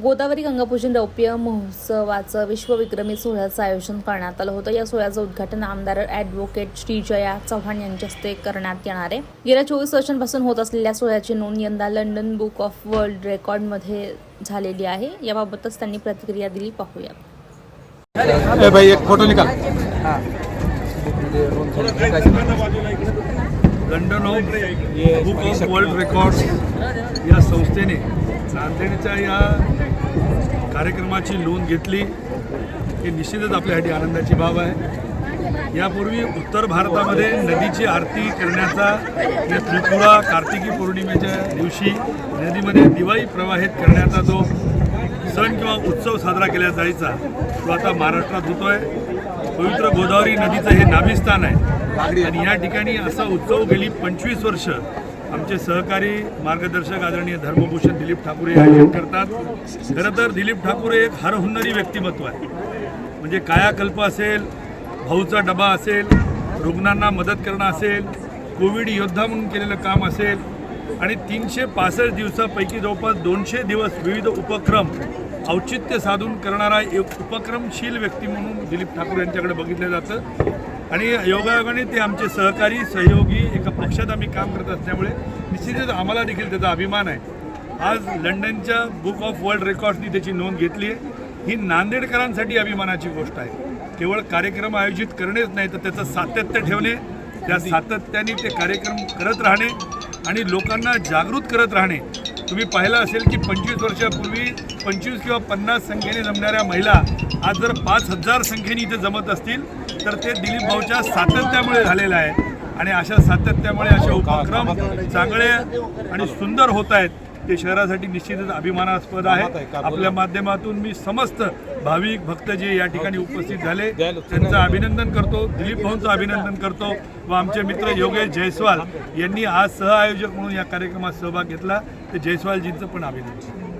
गोदावरी गंगापूजन रौप्य महोत्सवाचं विश्वविक्रमी सोहळ्याचं आयोजन करण्यात आलं होतं. या सोहळ्याचं उद्घाटन आमदार ॲडव्होकेट श्रीजया चव्हाण यांच्या हस्ते करण्यात येणार आहे. गेल्या चोवीस वर्षांपासून होत असलेल्या सोहळ्याची नोंद यंदा लंडन बुक ऑफ वर्ल्ड रेकॉर्डमध्ये झालेली आहे. याबाबतच त्यांनी प्रतिक्रिया दिली. पाहूया ए भाई एक फोटो निकाल. London of book of world records या संस्थेने चांदणीच्या या कार्यक्रमाची नोंद घेतली ही निश्चितच आपल्यासाठी आनंदाची बाब आहे. यापूर्वी उत्तर भारतामध्ये नदीची आरती करण्याचा या त्रिपुरा कार्तिकी पौर्णिमेच्या दिवशी नदीमध्ये दिवाळी प्रवाहित करण्याचा जो सण किंवा उत्सव साजरा केला जायचा तो आता महाराष्ट्रात होतो आहे पवित्र गोदावरी नदीचं हे नाभिस्थान आहे. आणि या ठिकाणी असा उत्सव गेली पंचवीस वर्ष आमचे सहकारी मार्गदर्शक आदरणीय धर्मभूषण दिलीप ठाकूर हे आयोजन करतात. खरं तर दिलीप ठाकूर एक हरहुन्नरी व्यक्तिमत्व आहे. म्हणजे कायाकल्प असेल भाऊचा डबा असेल रुग्णांना मदत करणं असेल कोविड योद्धा म्हणून केलेलं काम असेल आणि तीनशे पासष्ट दिवसापैकी जवळपास दोनशे दिवस विविध उपक्रम औचित्य साधून करणारा एक उपक्रमशील व्यक्ती म्हणून दिलीप ठाकूर यांच्याकडे बघितलं जातं. आणि योगायोगाने ते आमचे सहकारी सहयोगी एका पक्षात आम्ही काम करत असल्यामुळे निश्चितच आम्हाला देखील त्याचा अभिमान आहे. आज लंडनच्या बुक ऑफ वर्ल्ड रेकॉर्ड्सनी त्याची नोंद घेतली आहे. ही नांदेडकरांसाठी अभिमानाची गोष्ट आहे. केवळ कार्यक्रम आयोजित करणेच नाही तर त्याचं सातत्य ठेवणे त्या सातत्याने ते कार्यक्रम करत राहणे आणि लोकांना जागृत करत राहणे. तुम्ही पाहिलं असेल की पंचवीस वर्षापूर्वी पंचवीस किंवा पन्नास संख्येने जमणाऱ्या महिला आज जर पाच हजार संख्येने इथे जमत असतील तर ते दिलीप भाऊच्या सातत्यामुळे झालेलं आहे. आणि अशा सातत्यामुळे असे उपक्रम चांगले आणि सुंदर होत आहेत. ते शहरासाठी निश्चितच अभिमानास्पद आहे. आपल्या माध्यमातून मी समस्त भाविक भक्त जे या ठिकाणी उपस्थित झाले त्यांचं अभिनंदन करतो. दिलीप भाऊंचं अभिनंदन करतो व आमचे मित्र योगेश जयस्वाल यांनी आज सहआयोजक म्हणून या कार्यक्रमात सहभाग घेतला. ते जयस्वालजींचं पण अभिनंदन.